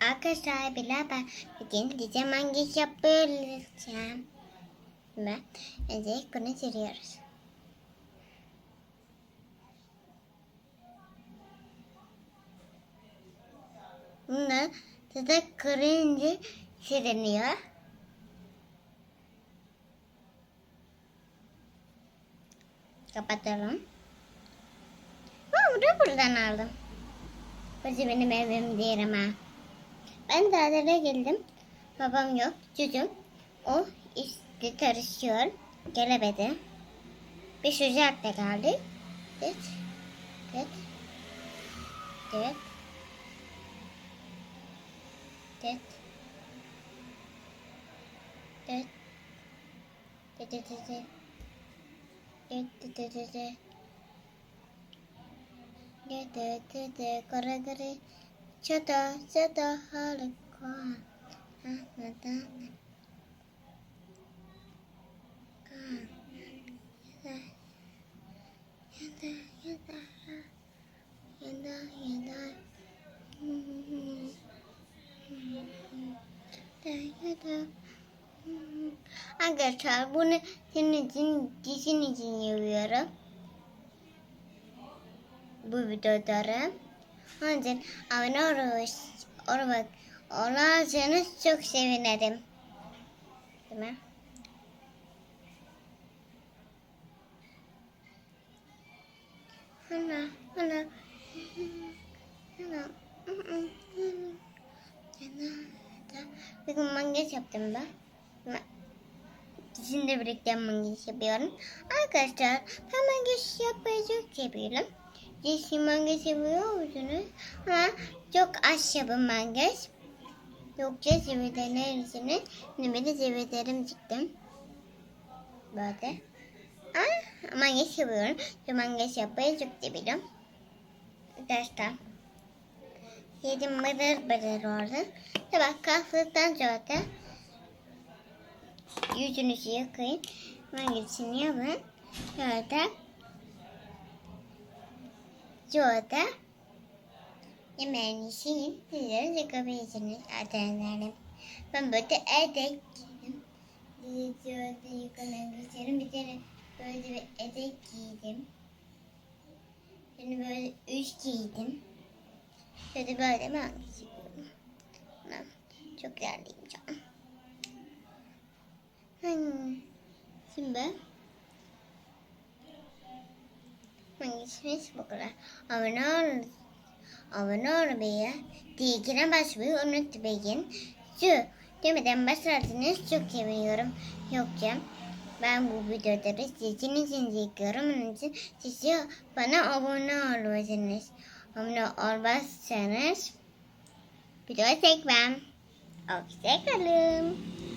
Arkadaşlar beraber bugün dizi mangeç yapacağım. Ve önce bunu sürüyoruz. Bunu tadı kırınca sürünüyor. Kapatalım. Aa, bunu buradan aldım. Burası benim evim değil ama. Ben dadere geldim. Babam yok. Çocuğum o işte karışıyor. Gelemedi. Bir sıcak da geldi. Evet. Evet. Evet. Evet. Evet. Evet. Evet. Evet. Evet. Evet. Evet. Dede dede Çada çada harika. Arkadaşlar bunu senin için dişin için yapıyorum. Bu videoları. Onun için abone oluruz. Olmak olursanız çok sevinirim. Değil mi? Ana, ana. Ana. Bugün mangeç yaptım ben. Ben Sizinle birlikte mangeç yapıyorum. Arkadaşlar ben mangeç yapmayı çok seviyorum. Yeşil mangeç yapıyor musunuz? Ha, çok az yapın mangeç. Yoksa zivitlersiniz. Şimdi de zivitlerim çıktım. Böyle. Ha, mangeç yapıyorum. Şu mangeç yapmayı çok seviyorum. Arkadaşlar. Yedim mıdır mıdır orada. Sabah kahvaltıdan sonra da yüzünüzü yıkayın. Mangeçini yapın. Şöyle Şurada yemeğinizi yiyin. Sizlere çıkabilirsiniz arkadaşlarım. Ben böyle etek giydim. Şurada yıkamak istiyorum. Bir tane böyle bir etek giydim. Şimdi böyle üst giydim. Şöyle böyle ben. Çok güzelliyim canım. Hmm. Şimdi Hangisiniz kadar? Abone ol. Abone olmayı, dikine basmayı unutmayın. Şu demeden basarsanız çok seviniyorum. Yoksa ben bu videoları sizin için çekiyorum. Onun için siz de bana abone olmalısınız. Abone olmazsanız video çekmem. Hoşçakalın.